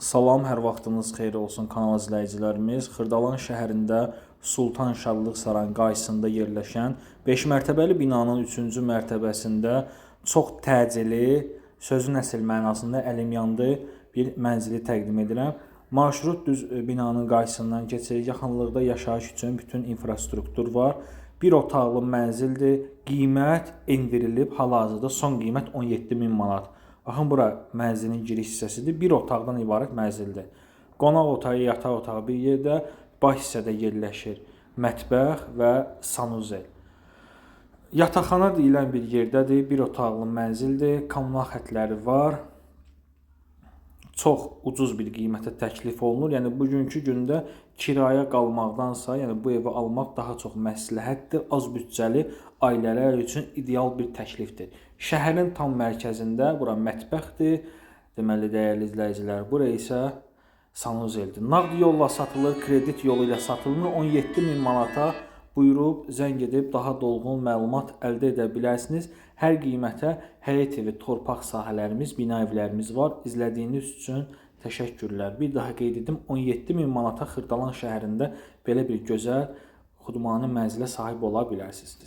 Salam, hər vaxtınız xeyir olsun kanal izləyicilərimiz. Xırdalan şəhərində Sultan Şadlıq Sarayının qarşısında yerləşən 5 mərtəbəli binanın 3-cü mərtəbəsində çox təcili, sözün əsl mənasında əlim yandı bir mənzili təqdim edirəm. Marşrut düz e, binanın qarşısından keçir. Yaxınlıqda yaşayış üçün bütün infrastruktur var. Bir otaqlı mənzildir. Qiymət endirilib, hal-hazırda son qiymət 17000 manat. Baxın bura mənzilin giriş hissəsidir. Bir otaqdan ibarət mənzildir. Qonaq otağı, yataq otağı bir yerdə, baş hissədə yerləşir. Mətbəx və sanuzel. Yataqxana deyilən bir yerdədir. Bir otaqlı mənzildir. Kommunal xətləri var. Çox ucuz bir qiymətə təklif olunur. Yəni bugünkü gündə kirayə qalmaqdansa, yəni bu evi almaq daha çox məsləhətdir. Az büdcəli ailələr üçün ideal bir təklifdir. Şəhərin tam mərkəzində bura mətbəxdir. Deməli dəyərli izləyicilər, bura isə sanuzeldir. Nağd yolla satılır, kredit yolu ilə satılır. 17000 manata buyurub zəng edib daha dolğun məlumat əldə edə bilərsiniz. Hər qiymətə həyət evi, torpaq sahələrimiz, bina evlərimiz var. İzlədiyiniz üçün təşəkkürlər. Bir daha qeyd edim, 17000 manata Xırdalan şəhərində belə bir gözəl xudmani mənzilə sahib ola bilərsiniz.